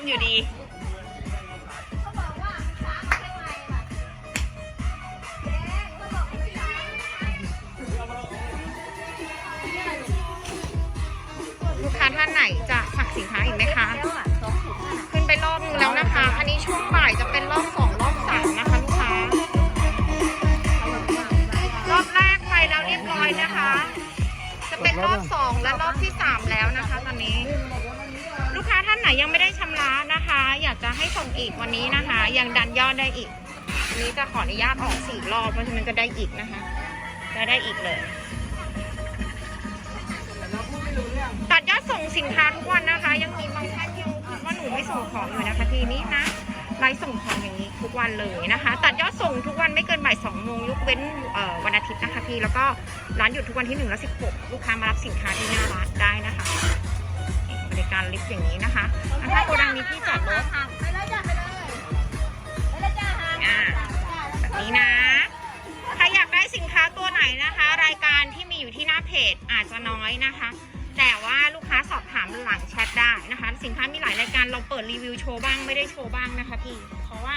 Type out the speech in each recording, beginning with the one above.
มอยู่ดีลูกค้าท่านไหนจะสั่งสินค้าอีกไหมคะ ขึ้นไปรอบนึงแล้วนะคะ อันนี้ช่วงบ่ายจะเป็นรอบสองรอบสามนะคะลูกค้า รอบแรกไปแล้วเรียบร้อยนะคะ จะเป็นรอบสองและรอบที่สามแล้วนะคะ ตอนนี้ ลูกค้าท่านไหนยังไม่ได้ คะอยากจะให้ส่งอีกวันนี้นะคะ ยังดันยอดได้อีกวันนี้จะขออนุญาตออกสี่รอบเพราะฉะนั้นจะได้อีกนะคะ จะได้อีกเลยตัดยอดส่งสินค้าทุกวันนะคะ ยังมีบางท่านยังคิดว่าหนูไม่ส่งของอยู่นะคะทีนี้นะไลฟ์ส่งของอย่างนี้ทุกวันเลยนะคะ ตัดยอดส่งทุกวันไม่เกินบ่ายสองโมงยกเว้นวันอาทิตย์นะคะพี่แล้วก็ร้านหยุดทุกวันที่หนึ่งและสิบหกลูกค้ามารับสินค้าที่หน้าร้านได้นะคะ ลิฟต์อย่างนี้นะคะถ้าโกดังมีที่จอดรถห่างไปเลยจ้ะไปเลยไปเลยจ้าห่างอ่าแบบนี้นะถ้าอยากได้สินค้าตัวไหนนะคะ รายการที่มีอยู่ที่หน้าเพจอาจจะน้อยนะคะ แต่ว่าลูกค้าสอบถามหลังแชทได้นะคะ สินค้ามีหลายรายการเราเปิดรีวิวโชว์บ้างไม่ได้โชว์บ้างนะคะพี่เพราะว่า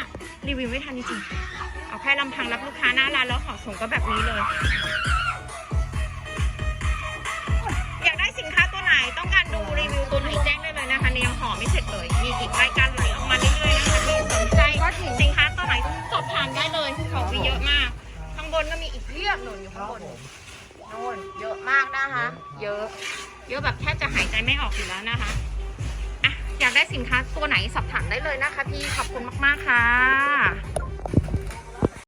รีวิวไม่ทันจริงๆเอาแค่ลำพังรับลูกค้าหน้าร้านแล้วขอส่งก็แบบนี้เลยอย นก็มีอีกเพียบหนุนอยู่ข้างบนโน่นเยอะมากนะคะ เยอะ เยอะแบบแทบจะหายใจไม่ออกอยู่แล้วนะคะอะอยากได้สินค้าตัวไหนสอบถามได้เลยนะคะพี่ขอบคุณมากๆค่ะ